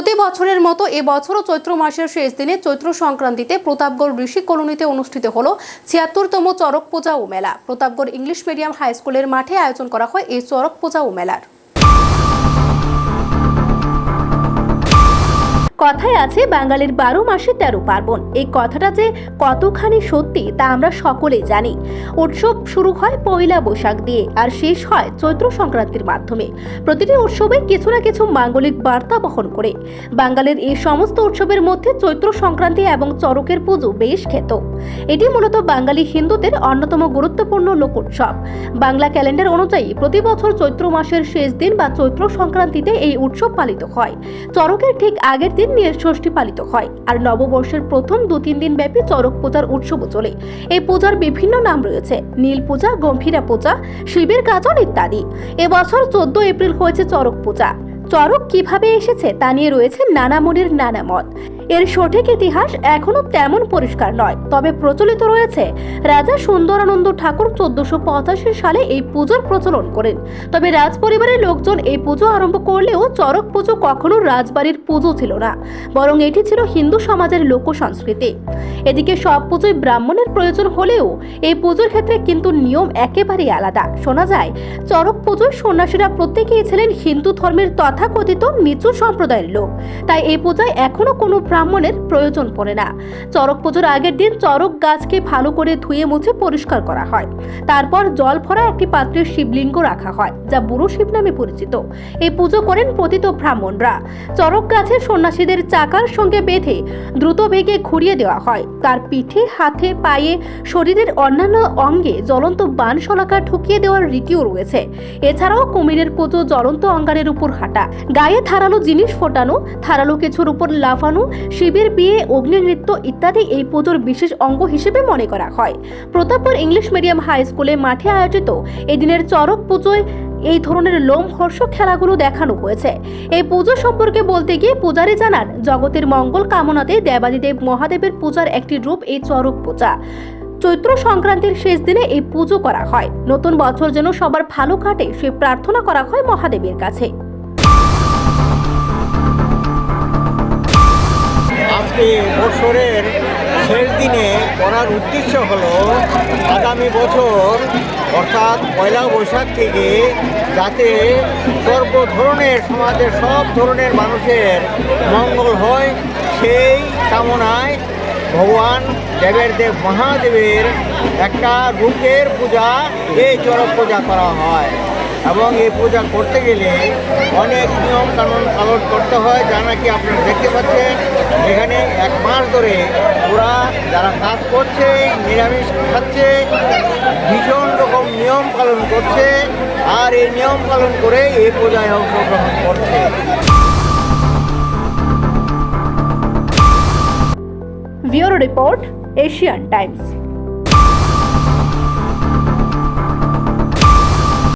প্রতি বছরের মতো এবছরও চৈত্র মাসের শেষ দিনে চৈত্র সংক্রান্তিতে প্রতাপগড় ঋষি কলোনিতে অনুষ্ঠিত হল ছিয়াত্তরতম চরক পূজা ও মেলা। প্রতাপগড় ইংলিশ মিডিয়াম হাই স্কুলের মাঠে আয়োজন করা হয় এই চরক পূজা ও মেলার। কথায় আছে বাঙালির বারো মাসে তেরো পার্বণ। এই কথাটা যে কতখানি সত্যি তা আমরা সকলেই জানি। উৎসব শুরু হয় পয়লা বৈশাখ দিয়ে আর শেষ হয় চৈত্র সংক্রান্তির মাধ্যমে। প্রতিটি উৎসবে কিছু না কিছু মাঙ্গলিক বার্তা বহন করে। বাঙালির এই সমস্ত উৎসবের মধ্যে চৈত্র সংক্রান্তি এবং চরকের পুজো বেশ খ্যাত। এটি মূলত বাঙালি হিন্দুদের অন্যতম গুরুত্বপূর্ণ লোক উৎসব। বাংলা ক্যালেন্ডার অনুযায়ী প্রতি বছর চৈত্র মাসের শেষ দিন বা চৈত্র সংক্রান্তিতে এই উৎসব পালিত হয়। চরকের ঠিক আগের দিন নীল ষষ্ঠী পালিত হয়। আর নববর্ষের প্রথম দু তিন দিন ব্যাপী চরক পূজার উৎসব চলে। এই পূজার বিভিন্ন নাম রয়েছে। নীল পূজা, গম্ভীরা পূজা, শিবের গাজন ইত্যাদি। এবছর চোদ্দ এপ্রিল হয়েছে চরক পূজা। চরক কীভাবে এসেছে তা নিয়ে রয়েছে নানা মনের নানা মত এর সঠিক ইতিহাস এখনও তেমন পরিষ্কার নয়। তবে প্রচলিত রয়েছে, রাজা সুন্দরানন্দ ঠাকুর চোদ্দশো পঁচাশি সালে এই পুজোর প্রচলন করেন। তবে রাজ পরিবারের লোকজন এই পুজো আরম্ভ করলেও চরক পুজো কখনো রাজবাড়ির পুজো ছিল না, বরং এটি ছিল হিন্দু সমাজের লোক সংস্কৃতি এদিকে সব পুজোয় ব্রাহ্মণের প্রয়োজন হলেও এই পুজোর ক্ষেত্রে কিন্তু নিয়ম একেবারেই আলাদা। শোনা যায় চরক পুজোর সন্ন্যাসীরা প্রত্যেকেই ছিলেন হিন্দু ধর্মের তথাকথিত নিচু সম্প্রদায়ের লোক। তাই এই পূজায় এখনও কোনো ব্রাহ্মণের প্রয়োজন পড়ে না। চরক পুজোর আগের দিন চরক গাছকে ভালো করে ধুয়ে মুছে পরিষ্কার করা হয়। তারপর জল ভরা একটি পাত্রে শিবলিঙ্গ রাখা হয়, যা বুড়ো শিব নামে পরিচিত। এই পুজো করেন পতিত ব্রাহ্মণরা। চরক গাছে সন্ন্যাসীদের চাকার সঙ্গে বেঁধে দ্রুত বেগে ঘুরিয়ে দেওয়া হয়। তার পিঠে, হাতে, পায়ে, শরীরের অন্যান্য অঙ্গে জ্বলন্ত বান শলাকা ঠুকিয়ে দেওয়ার রীতিও রয়েছে। এছাড়াও কুমিরের পুজো জ্বলন্ত অঙ্গারের উপর হাঁটা। গায়ে ধারালো জিনিস ফোটানো, ধারালো কিছুর উপর লাফানো শিবের বিয়ে অগ্নি নৃত্য ইত্যাদি এই পুজোর বিশেষ অঙ্গ হিসেবে মনে করা হয়। প্রতাপপুর ইংলিশ মিডিয়াম হাই স্কুলে মাঠে আয়োজিত এদিনের চরক পুজোয় এই ধরনের লোম লোমহর্ষক খেলাগুলো দেখানো হয়েছে। এই পুজো সম্পর্কে বলতে গিয়ে পূজারী জানান, জগতের মঙ্গল কামনাতে দেবাদিদেব মহাদেবের পূজার একটি রূপ এই চরক পূজা। চৈত্র সংক্রান্তির শেষ দিনে এই পুজো করা হয়। নতুন বছর যেন সবার ভালো কাটে সে প্রার্থনা করা হয় মহাদেবের কাছে। আজকে বছরের শেষ দিনে করার উদ্দেশ্য হল আগামী বছর, অর্থাৎ পয়লা বৈশাখ থেকে যাতে সর্ব ধরনের সমাজের, সব ধরনের মানুষের মঙ্গল হয়, সেই কামনায় ভগবান দেবের দেব মহাদেবের একটা রূপের পূজা, এই চরক পূজা করা হয়। এবং এই পূজা করতে গেলে অনেক নিয়ম কানুন পালন করতে হয়, যা নাকি আপনারা দেখতে পাচ্ছেন। এখানে এক মাস ধরে ওরা যারা কাজ করছে, নিরামিষ খাচ্ছে, ভীষণ রকম নিয়ম পালন করছে, আর এই নিয়ম পালন করে এই পূজায় অংশগ্রহণ করছে। Bureau report, Asian Times.